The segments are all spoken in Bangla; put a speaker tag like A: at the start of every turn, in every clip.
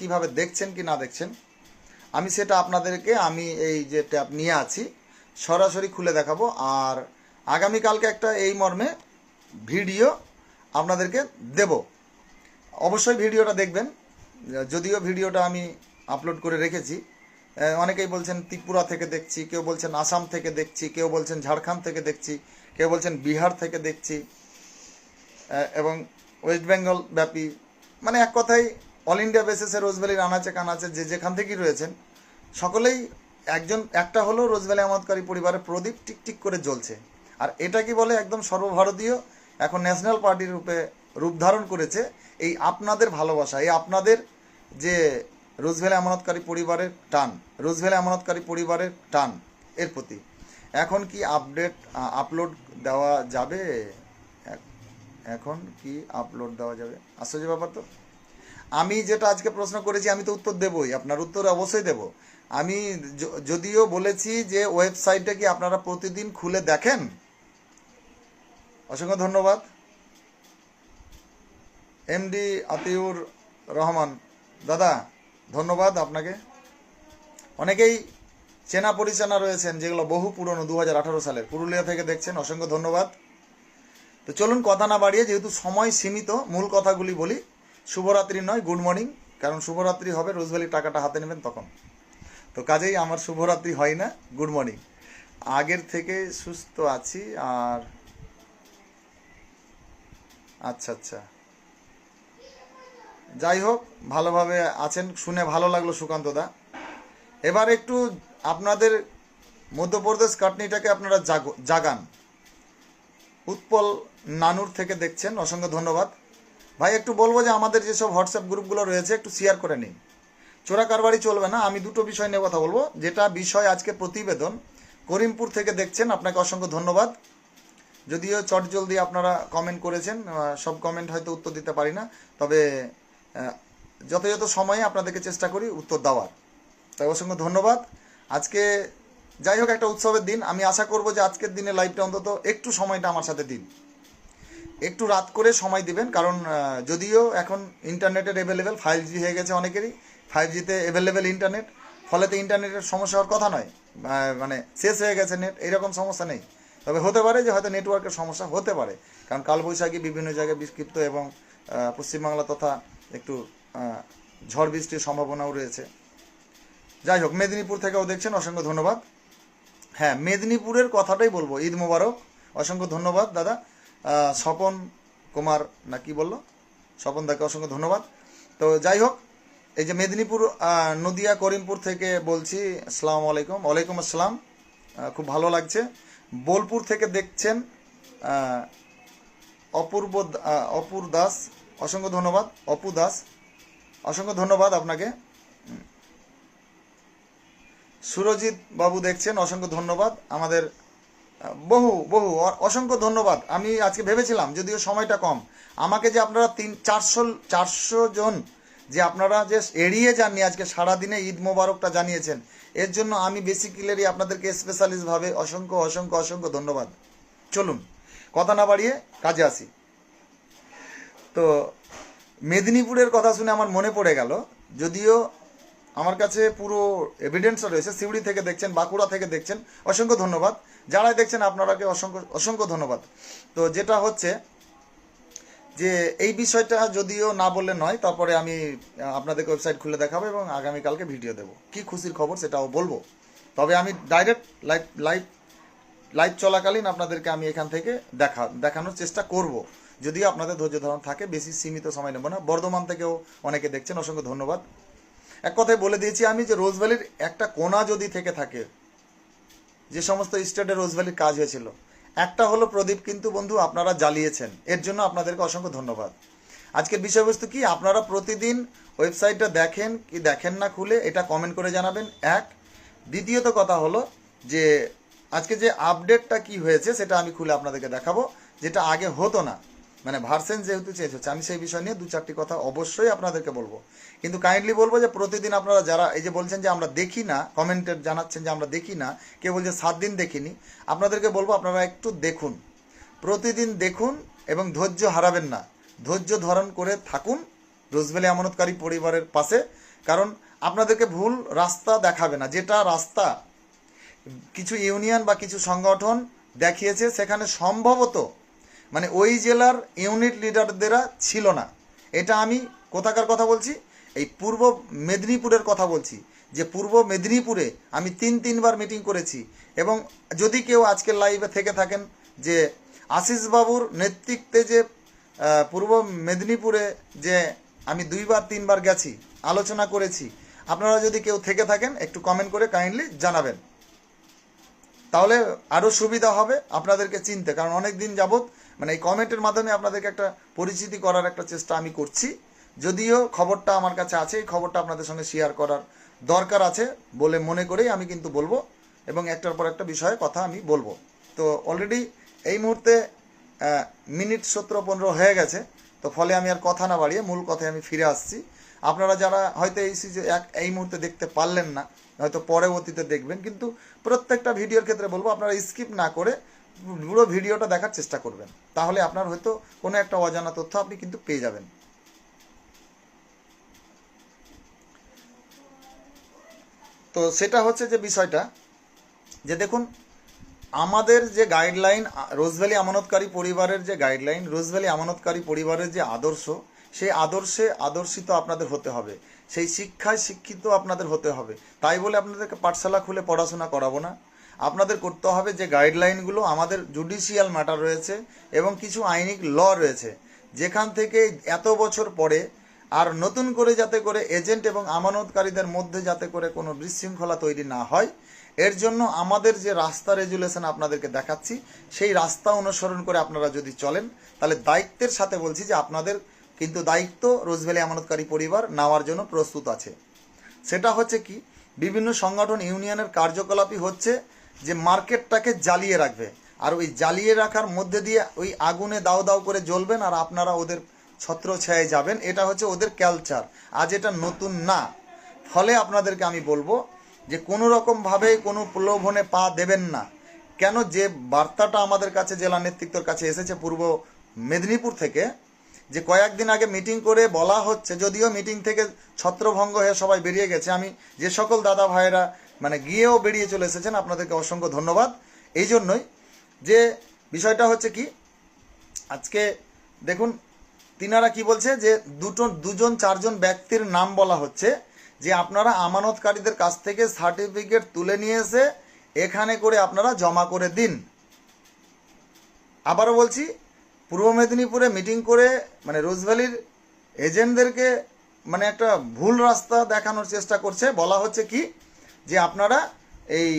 A: কীভাবে দেখছেন কি না দেখছেন, আমি সেটা আপনাদেরকে, আমি এই যে ট্যাব নিয়ে আছি, সরাসরি খুলে দেখাবো। আর আগামীকালকে একটা এই মর্মে ভিডিও আপনাদেরকে দেব। অবশ্যই ভিডিওটা দেখবেন, যদিও ভিডিওটা আমি আপলোড করে রেখেছি। অনেকেই বলছেন ত্রিপুরা থেকে দেখছি, কেউ বলছেন আসাম থেকে দেখছি, কেউ বলছেন ঝাড়খণ্ড থেকে দেখছি, কেউ বলছেন বিহার থেকে দেখছি। এবং ওয়েস্ট বেঙ্গল ব্যাপী মানে এক কথায় অল ইন্ডিয়া বেসিসে রোজভ্যালির আনাচে কানাচে যে যেখান থেকেই রয়েছেন, সকলেই একজন, একটা হলো রোজভ্যালি আমদকারী পরিবারের প্রদীপ টিকটিক করে জ্বলছে। আর এটা কি বলে একদম সর্বভারতীয়? এখন ন্যাশনাল পার্টির রূপে রূপ ধারণ করেছে এই আপনাদের ভালোবাসা, এই আপনাদের যে রোজভ্যালি আমানতকারী পরিবারের টান, রোজভ্যালি আমানতকারী পরিবারের টান এর প্রতি। এখন কি আপডেট আপলোড দেওয়া যাবে? এখন কি আপলোড দেওয়া যাবে? আশ্চর্য ব্যাপার তো। আমি যেটা আজকে প্রশ্ন করেছি, আমি তো উত্তর দেবই, আপনার উত্তর অবশ্যই দেব। আমি যদিও বলেছি যে ওয়েবসাইটটা কি আপনারা প্রতিদিন খুলে দেখেন? অসংখ্য ধন্যবাদ। এমডি আতিউর রহমান, দাদা, ধন্যবাদ আপনাকে। অনেকেই চেনা পরিচানা রয়েছেন, যেগুলো বহু পুরনো দু হাজার আঠারো সালের। পুরুলিয়া থেকে দেখছেন, অসংখ্য ধন্যবাদ। তো চলুন কথা না বাড়িয়ে, যেহেতু সময় সীমিত, মূল কথাগুলি বলি। শুভরাত্রি নয় গুড মর্নিং কারণ শুভরাত্রি হবে রোজভ্যালির টাকাটা হাতে নেবেন তখন। তো কাজেই আমার শুভরাত্রি হয় না গুড মর্নিং আগের থেকে সুস্থ আছি, আর আচ্ছা আচ্ছা। যাই হোক, ভালোভাবে আছেন, শুনে ভালো লাগল সুকান্ত দা। এবার একটু আপনাদের মধ্যপ্রদেশ কাটনিটাকে আপনারা জাগো জাগান। উৎপল নানুর থেকে দেখছেন, অসংখ্য ধন্যবাদ। ভাই, একটু বলব যে আমাদের যেসব হোয়াটসঅ্যাপ গ্রুপগুলো রয়েছে, একটু শেয়ার করে নিন। চোরা কারবারি চলবে না, আমি দুটো বিষয় নিয়ে কথা বলব। যেটা বিষয় আজকে প্রতিবেদন, করিমপুর থেকে দেখছেন, আপনাকে অসংখ্য ধন্যবাদ। যদিও চটজলদি আপনারা কমেন্ট করেছেন সব কমেন্ট হয়তো উত্তর দিতে পারি না, তবে যথাযথ সময়ে আপনাদেরকে চেষ্টা করি উত্তর দেওয়ার। তাই অসংখ্য ধন্যবাদ। আজকে যাই হোক, একটা উৎসবের দিন। আমি আশা করব যে আজকের দিনে লাইভটা অন্তত একটু সময়টা আমার সাথে দিন। একটু রাত করে সময় দিবেন, কারণ যদিও এখন ইন্টারনেটের অ্যাভেলেবেল ফাইভ জি হয়ে গেছে অনেকেরই ফাইভ জিতে অ্যাভেলেবেল ইন্টারনেট ফলে তো ইন্টারনেটের সমস্যা হওয়ার কথা নয় মানে শেষ হয়ে গেছে নেট এইরকম সমস্যা নেই। তবে হতে পারে যে হয়তো নেটওয়ার্কের সমস্যা হতে পারে, কারণ কালবৈশাখী বিভিন্ন জায়গায় বিক্ষিপ্ত এবং পশ্চিমবাংলা তথা একটু ঝড় বৃষ্টির সম্ভাবনাও রয়েছে। যাই হোক, মেদিনীপুর থেকেও দেখছেন, অসংখ্য ধন্যবাদ। হ্যাঁ মেদিনীপুরের কথাটাই বলব, ঈদ মোবারক, অসংখ্য ধন্যবাদ, দাদা। স্বপন কুমার না কি বলল? স্বপন দাকে অসংখ্য ধন্যবাদ। তো যাই হোক, এই যে মেদিনীপুর নদিয়া, করিমপুর থেকে বলছি, আসসালামু আলাইকুম। ওয়ালাইকুম আসসালাম। খুব ভালো লাগছে। বোলপুর থেকে দেখছেন অপূর্ব অপুর দাস। অসংখ্য ধন্যবাদ, অপু দাস। অসংখ্য ধন্যবাদ আপনাকে। সুরজিৎ বাবু দেখছেন, অসংখ্য ধন্যবাদ। আমাদের বহু বহু অসংখ্য ধন্যবাদ। আমি আজকে ভেবেছিলাম, যদিও সময়টা কম। আমাকে যে আপনারা তিন, চারশো চারশো জন যে আপনারা যে এড়িয়ে যাননি আজকে, সারাদিনে ঈদ মোবারকটা জানিয়েছেন, এর জন্য আমি বেসিক্যালি আপনাদেরকে স্পেশালিস্টভাবে অসংখ্য অসংখ্য অসংখ্য ধন্যবাদ। চলুন, কথা না বাড়িয়ে কাজে আসি। তো, মেদিনীপুরের কথা শুনে আমার মনে পড়ে গেল, যদিও আমার কাছে পুরো এভিডেন্স রয়েছে, সিউড়ি থেকে দেখছেন, বাঁকুড়া থেকে দেখছেন, অসংখ্য ধন্যবাদ। যারাই দেখছেন আপনারাকে অসংখ্য অসংখ্য ধন্যবাদ। তো যেটা হচ্ছে যে এই বিষয়টা যদিও না বললে নয়, তারপরে আমি আপনাদেরকে ওয়েবসাইট খুলে দেখাবো এবং আগামীকালকে ভিডিও দেবো। কি খুশির খবর সেটাও বলব। তবে আমি ডাইরেক্ট লাইভ লাইভ লাইভ চলাকালীন আপনাদেরকে আমি এখান থেকে দেখা, দেখানোর চেষ্টা করব। যদিও আপনাদের ধৈর্য ধারণ থাকে, বেশি সীমিত সময় নেব না। বর্ধমান থেকেও অনেকে দেখছেন, অসংখ্য ধন্যবাদ। এক কথায় বলে দিয়েছি আমি যে রোজভ্যালির একটা কোনা যদি থেকে থাকে যে সমস্ত স্টেটে রোজভ্যালির কাজ হয়েছিল। একটা হলো প্রদীপ কিন্তু বন্ধু আপনারা জ্বালিয়েছেন। এর জন্য আপনাদেরকে অসংখ্য ধন্যবাদ। আজকের বিষয়বস্তু কি? আপনারা প্রতিদিন ওয়েবসাইটটা দেখেন কি দেখেন না খুলে এটা কমেন্ট করে জানাবেন। এক। দ্বিতীয়ত কথা হলো যে, আজকে যে আপডেটটা কি হয়েছে সেটা আমি খুলে আপনাদেরকে দেখাবো, যেটা আগে হতো না। মানে ভার্সেন যেহেতু হচ্ছে আমি সেই বিষয় নিয়ে দু চারটি কথা অবশ্যই আপনাদেরকে বলব। কিন্তু কাইন্ডলি বলব যে প্রতিদিন আপনারা যারা এই যে বলছেন যে আমরা দেখি না কমেন্টে জানাচ্ছেন যে আমরা দেখি না, কেউ বলছে সাত দিন দেখিনি, আপনাদেরকে বলব আপনারা একটু দেখুন। প্রতিদিন দেখুন এবং ধৈর্য হারাবেন না। ধৈর্য ধারণ করে থাকুন রোজভ্যালি আমানতকারী পরিবারের পাশে, কারণ আপনাদেরকে ভুল রাস্তা দেখাবে না। যেটা রাস্তা, কিছু ইউনিয়ন বা কিছু সংগঠন দেখিয়েছে, সেখানে সম্ভবত মানে ওই জেলার ইউনিট লিডারদেরা ছিল না। এটা আমি কোথাকার কথা বলছি? এই পূর্ব মেদিনীপুরের কথা বলছি। যে পূর্ব মেদিনীপুরে আমি তিন, তিনবার মিটিং করেছি এবং যদি কেউ আজকের লাইভে থেকে থাকেন যে আশিস বাবুর নেতৃত্বে যে পূর্ব মেদিনীপুরে যে আমি দুইবার, তিনবার গেছি, আলোচনা করেছি, আপনারা যদি কেউ থেকে থাকেন, একটু কমেন্ট করে কাইন্ডলি জানাবেন। তাহলে আরও সুবিধা হবে আপনাদেরকে চিনতে, কারণ অনেক দিন যাবৎ মানে এই কমেন্টের মাধ্যমে আপনাদেরকে একটা পরিচিতি করার একটা চেষ্টা আমি করছি। যদিও খবরটা আমার কাছে আছে, এই খবরটা আপনাদের সঙ্গে শেয়ার করার দরকার আছে বলে মনে করেই আমি কিন্তু বলব এবং একটার পর একটা বিষয়ে কথা আমি বলব। তো অলরেডি এই মুহূর্তে মিনিট সতেরো পনেরো হয়ে গেছে, তো ফলে আমি আর কথা না বাড়িয়ে মূল কথায় আমি ফিরে আসছি। আপনারা যারা হয়তো এই সিজে এক, এই মুহূর্তে দেখতে পারলেন না, হয়তো পরবর্তীতে দেখবেন, কিন্তু প্রত্যেকটা ভিডিওর ক্ষেত্রে বলব, আপনারা স্কিপ না করে পুরো ভিডিওটা দেখার চেষ্টা করবেন। তাহলে আপনার হয়তো কোনো একটা অজানা তথ্য আপনি কিন্তু পেয়ে যাবেন। তো সেটা হচ্ছে যে বিষয়টা, যে দেখুন, আমাদের যে গাইডলাইন রোজভ্যালি আমানতকারী পরিবারের যে গাইডলাইন রোজভ্যালি আমানতকারী পরিবারের যে আদর্শ, সেই আদর্শে আদর্শিত আপনাদের হতে হবে। সেই শিক্ষায় শিক্ষিত আপনাদের হতে হবে। তাই বলে আপনাদেরকে পাঠশালা খুলে পড়াশোনা করাবো না। আপনাদের করতে হবে যে গাইডলাইনগুলো আমাদের জুডিশিয়াল ম্যাটার রয়েছে এবং কিছু আইনিক ল রয়েছে। যেখান থেকে এত বছর পরে আর নতুন করে যাতে করে এজেন্ট এবং আমানতকারীদের মধ্যে যাতে করে কোনো বিশৃঙ্খলা তৈরি না হয়, এর জন্য আমাদের যে রাস্তা রেজুলেশন আপনাদেরকে দেখাচ্ছি, সেই রাস্তা অনুসরণ করে আপনারা যদি চলেন, তাহলে দায়িত্বের সাথে বলছি যে আপনাদের কিন্তু দায়িত্ব রোজভ্যালি আমানতকারী পরিবার নেওয়ার জন্য প্রস্তুত আছে। সেটা হচ্ছে কি, বিভিন্ন সংগঠন ইউনিয়নের কার্যকলাপই হচ্ছে যে মার্কেটটাকে জ্বালিয়ে রাখবে। আর ওই জ্বালিয়ে রাখার মধ্যে দিয়ে ওই আগুনে দাও দাও করে জ্বলবেন আর আপনারা ওদের ছত্র ছায়ে যাবেন। এটা হচ্ছে ওদের ক্যালচার আজ এটা নতুন না। ফলে আপনাদেরকে আমি বলব যে কোনো রকমভাবে কোনো প্রলোভনে পা দেবেন না। কেন যে বার্তাটা আমাদের কাছে, জেলা নেতৃত্বর কাছে এসেছে পূর্ব মেদিনীপুর থেকে, যে কয়েকদিন আগে মিটিং করে বলা হচ্ছে, যদিও মিটিং থেকে ছত্রভঙ্গ হয়ে সবাই বেরিয়ে গেছে। আমি যে সকল দাদা ভাইয়েরা মানে গিয়েও বেরিয়ে চলে এসেছেন। আপনাদেরকে অসংখ্য ধন্যবাদ। এই জন্যই যে বিষয়টা হচ্ছে কি, আজকে দেখুন, তিনারা কি বলছে যে দুটো, দুজন, চারজন ব্যক্তির নাম বলা হচ্ছে যে আপনারা আমানতকারীদের কাছ থেকে সার্টিফিকেট তুলে নিয়ে এসে এখানে করে আপনারা জমা করে দিন। আবারও বলছি, পূর্ব মেদিনীপুরে মিটিং করে মানে রোজভ্যালির এজেন্টদেরকে মানে একটা ভুল রাস্তা দেখানোর চেষ্টা করছে। বলা হচ্ছে কি যে আপনারা এই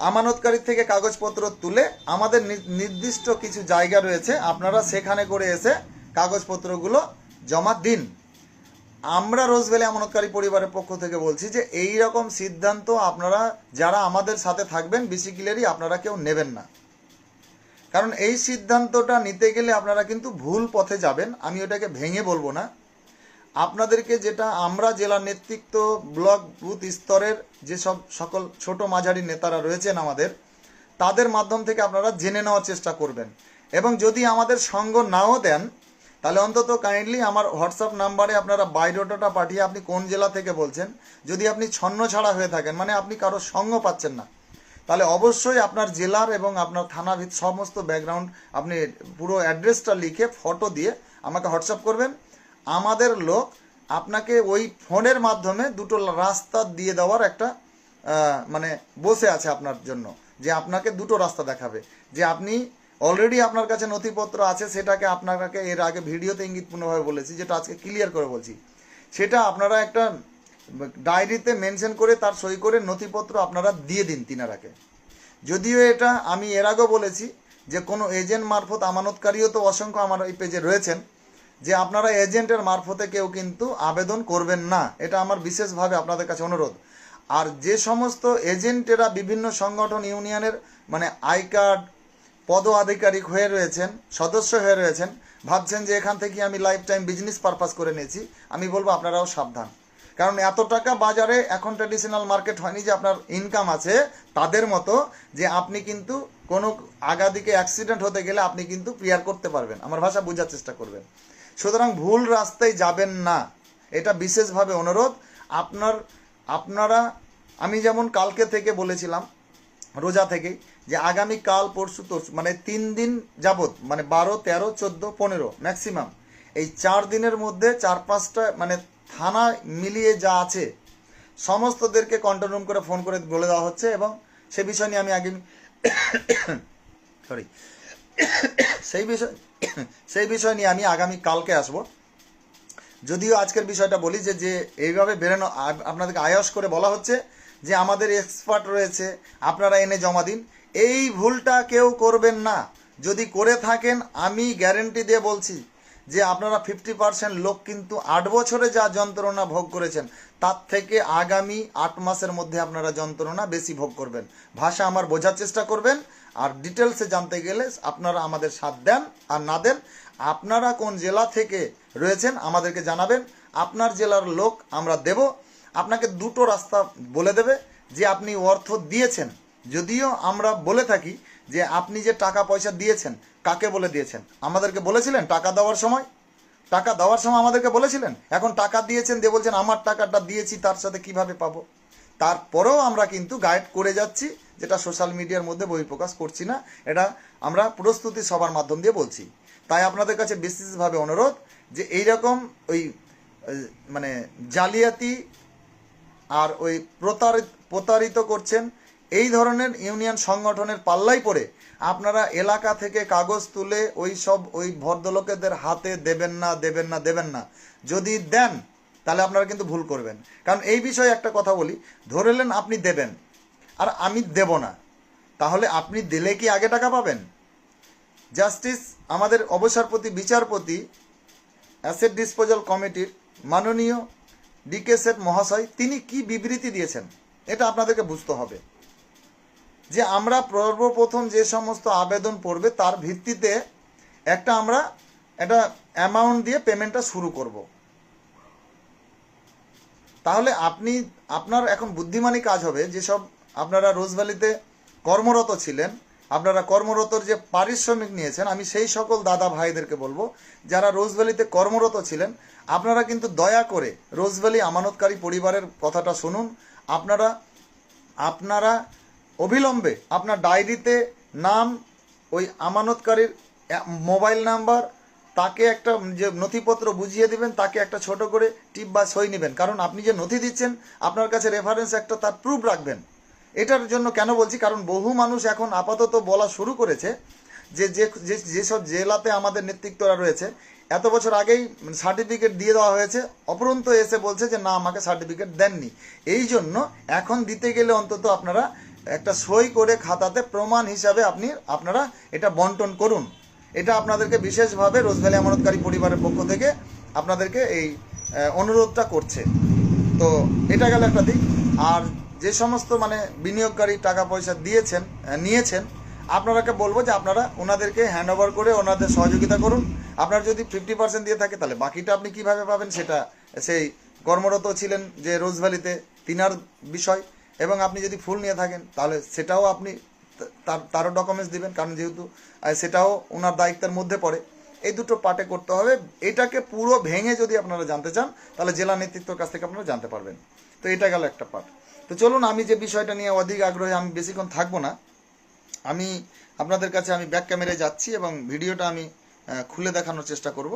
A: আমানতকারী থেকে কাগজপত্র তুলে আমাদের নির্দিষ্ট কিছু জায়গা রয়েছে, আপনারা সেখানে করে এসে কাগজপত্রগুলো জমা দিন। আমরা রোজভ্যালি আমানতকারী পরিবারের পক্ষ থেকে বলছি যে এই রকম সিদ্ধান্ত আপনারা যারা আমাদের সাথে থাকবেন বেসিক্যালি আপনারা কেউ নেবেন না। কারণ এই সিদ্ধান্তটা নিতে গেলে আপনারা কিন্তু ভুল পথে যাবেন, আমি ওটাকে ভেঙে বলব না। আপনাদেরকে যেটা আমরা জেলা নেতৃত্ব ব্লক বুথ স্তরের যেসব সকল ছোট মাঝারি নেতারা রয়েছেন আমাদের, তাদের মাধ্যম থেকে আপনারা জেনে নেওয়ার চেষ্টা করবেন। এবং যদি আমাদের সঙ্গ নাও দেন, তাহলে অন্তত কাইন্ডলি আমার হোয়াটসঅ্যাপ নাম্বারে আপনারা বায়োডাটা পাঠিয়ে আপনি কোন জেলা থেকে বলছেন, যদি আপনি ছন্ন ছাড়া হয়ে থাকেন মানে আপনি কারও সঙ্গ পাচ্ছেন না, তাহলে অবশ্যই আপনার জেলার এবং আপনার থানাভিত সমস্ত ব্যাকগ্রাউন্ড আপনি পুরো অ্যাড্রেসটা লিখে ফটো দিয়ে আমাকে হোয়াটসঅ্যাপ করবেন। আমাদের লোক আপনাকে ওই ফোনের মাধ্যমে দুটো রাস্তা দিয়ে দেওয়ার একটা মানে বসে আছে আপনার জন্য, যে আপনাকে দুটো রাস্তা দেখাবে। যে আপনি অলরেডি আপনার কাছে নথিপত্র আছে, সেটাকে আপনাকে এর আগে ভিডিওতে ইঙ্গিতপূর্ণভাবে বলেছি, যেটা আজকে ক্লিয়ার করে বলছি। সেটা আপনারা একটা ডায়েরিতে মেনশন করে তার সই করে নথিপত্র আপনারা দিয়ে দিন তিনারাকে। যদিও এটা আমি এর আগেও বলেছি যে কোনো এজেন্ট মারফত আমানতকারীও তো অসংখ্য আমার এই পেজে রয়েছেন যে আপনারা এজেন্টের মারফতে কেউ কিন্তু আবেদন করবেন না। এটা আমার বিশেষভাবে আপনাদের কাছে অনুরোধ। আর যে সমস্ত এজেন্টেরা বিভিন্ন সংগঠন, ইউনিয়নের মানে আই কার্ড পদ আধিকারিক হয়ে রয়েছেন, সদস্য হয়ে রয়েছেন, ভাবছেন যে এখান থেকে আমি লাইফ টাইম বিজনেস পারপাস করে নিয়েছি, আমি বলব আপনারাও সাবধান। কারণ এত টাকা বাজারে এখন ট্র্যাডিশনাল মার্কেট হয়নি যে আপনার ইনকাম আছে তাদের মতো যে আপনি কিন্তু কোনো আগাদিকে অ্যাক্সিডেন্ট হতে গেলে আপনি কিন্তু ক্লিয়ার করতে পারবেন। আমার ভাষা বোঝার চেষ্টা করবেন। সুতরাং ভুল রাস্তায় যাবেন না। এটা বিশেষভাবে অনুরোধ। আপনার, আপনারা, আমি যেমন কালকে থেকে বলেছিলাম, রোজা থেকে, যে আগামী কাল, পরশু, তরশু মানে তিন দিন যাবত মানে বারো, তেরো, চোদ্দ, পনেরো ম্যাক্সিমাম, এই চার দিনের মধ্যে চার পাঁচটা মানে থানা মিলিয়ে যা আছে, সমস্তদেরকে কন্ট্রোল রুম করে ফোন করে বলে দেওয়া হচ্ছে এবং সে বিষয় নিয়ে আমি আগে সরি সেই বিষয় সেই বিষয় নিয়ে আমি আগামী কালকে আসব। যদিও আজকের বিষয়টা বলি যে যে এইভাবে বেরোনো আপনাদেরকে আয়স করে বলা হচ্ছে যে, আমাদের এক্সপার্ট রয়েছে, আপনারা এনে জমা দিন। এই ভুলটা কেউ করবেন না। যদি করে থাকেন, আমি গ্যারেন্টি দিয়ে বলছি যে, আপনারা ফিফটি পার্সেন্ট লোক কিন্তু আট বছরে যা যন্ত্রণা ভোগ করেছেন, তার থেকে আগামী আট মাসের মধ্যে আপনারা যন্ত্রণা বেশি ভোগ করবেন। ভাষা আমার বোঝার চেষ্টা করবেন। আর ডিটেলসে জানতে গেলে আপনারা আমাদের সাথ দেন আর না দেন, আপনারা কোন জেলা থেকে রয়েছেন আমাদেরকে জানাবেন। আপনার জেলার লোক আমরা দেব। আপনাকে দুটো রাস্তা বলে দেবে যে আপনি অর্থ দিয়েছেন। যদিও আমরা বলে থাকি যে আপনি যে টাকা পয়সা দিয়েছেন, কাকে বলে দিয়েছেন? আমাদেরকে বলেছিলেন টাকা দেওয়ার সময়? টাকা দেওয়ার সময় আমাদেরকে বলেছিলেন? এখন টাকা দিয়েছেন দিয়ে বলছেন, আমার টাকাটা দিয়েছি, তার সাথে কীভাবে পাবো? তারপরেও আমরা কিন্তু গাইড করে যাচ্ছি। যেটা সোশ্যাল মিডিয়ার মধ্যে বহিঃপ্রকাশ করছি না, এটা আমরা প্রস্তুতি সবার মাধ্যম দিয়ে বলছি। তাই আপনাদের কাছে বিশেষভাবে অনুরোধ যে এইরকম ওই মানে জালিয়াতি আর ওই প্রতারিত প্রতারিত করছেন, এই ধরনের ইউনিয়ন সংগঠনের পাল্লাই পড়ে আপনারা এলাকা থেকে কাগজ তুলে ওই সব ওই ভদ্রলোকেদের হাতে দেবেন না দেবেন না দেবেন না। যদি দেন, তাহলে আপনারা কিন্তু ভুল করবেন। কারণ এই বিষয়ে একটা কথা বলি ধরেলেন আপনি দেবেন। আর আমি দেব না। তাহলে আপনি দিলে কি আগে টাকা পাবেন? জাস্টিস, আমাদের অবসরপতি, বিচারপতি, অ্যাসেট ডিসপোজাল কমিটির মাননীয় ডিকে সেট মহাশয়, তিনি কি বিবৃতি দিয়েছেন? এটা আপনাদেরকে বুঝতে হবে। যে আমরা সর্বপ্রথম যে সমস্ত আবেদন পড়বে, তার ভিত্তিতে একটা আমরা একটা অ্যামাউন্ট দিয়ে পেমেন্টটা শুরু করব। তাহলে আপনি, আপনার এখন বুদ্ধিমানী কাজ হবে, যেসব আপনারা রোজভ্যালিতে কর্মরত ছিলেন, আপনারা কর্মরতর যে পারিশ্রমিক নিয়েছেন, আমি সেই সকল দাদা ভাইদেরকে বলব, যারা রোজভ্যালিতে কর্মরত ছিলেন, আপনারা কিন্তু দয়া করে রোজভ্যালি আমানতকারী পরিবারের কথাটা শুনুন। আপনারা আপনারা অবিলম্বে আপনার ডায়েরিতে নাম, ওই আমানতকারীর মোবাইল নাম্বার, তাকে একটা যে নথিপত্র বুঝিয়ে দিবেন, তাকে একটা ছোট করে টিপ বা সই নেবেন। কারণ আপনি যে নথি দিচ্ছেন, আপনার কাছে রেফারেন্স একটা, তার প্রুফ রাখবেন। এটার জন্য কেন বলছি? কারণ বহু মানুষ এখন আপাতত বলা শুরু করেছে যে যে যেসব জেলাতে আমাদের নেতৃত্বরা রয়েছে, এত বছর আগেই সার্টিফিকেট দিয়ে দেওয়া হয়েছে, অপরন্ত এসে বলছে যে না, আমাকে সার্টিফিকেট দেননি। এই জন্য এখন দিতে গেলে অন্তত আপনারা একটা সই করে খাতাতে প্রমাণ হিসাবে আপনি, আপনারা এটা বন্টন করুন। এটা আপনাদেরকে বিশেষভাবে রোজভ্যালি আমানতকারী পরিবারের পক্ষ থেকে আপনাদেরকে এই অনুরোধটা করছে। তো এটা গেল একটা দিক। আর যে সমস্ত মানে বিনিয়োগকারী টাকা পয়সা দিয়েছেন নিয়েছেন, আপনারাকে বলব যে আপনারা ওনাদেরকে হ্যান্ড ওভার করে ওনাদের সহযোগিতা করুন। আপনার যদি ফিফটি পার্সেন্ট দিয়ে থাকে, তাহলে বাকিটা আপনি কীভাবে পাবেন সেটা সেই কর্মরত ছিলেন যে রোজভ্যালিতে তিনার বিষয়, এবং আপনি যদি ফুল নিয়ে থাকেন, তাহলে সেটাও আপনি তার, তারও ডকুমেন্টস দিবেন, কারণ যেহেতু সেটাও ওনার দায়িত্বের মধ্যে পড়ে। এই দুটো পার্টে করতে হবে। এটাকে পুরো ভেঙে যদি আপনারা জানতে চান, তাহলে জেলা নেতৃত্বের কাছ থেকে আপনারা জানতে পারবেন। তো এটা গেল একটা পার্ট। তো চলুন, আমি যে বিষয়টা নিয়ে অধিক আগ্রহী, আমি বেশিক্ষণ থাকব না। আমি আপনাদের কাছে আমি ব্যাক ক্যামেরায় যাচ্ছি এবং ভিডিওটা আমি খুলে দেখানোর চেষ্টা করব।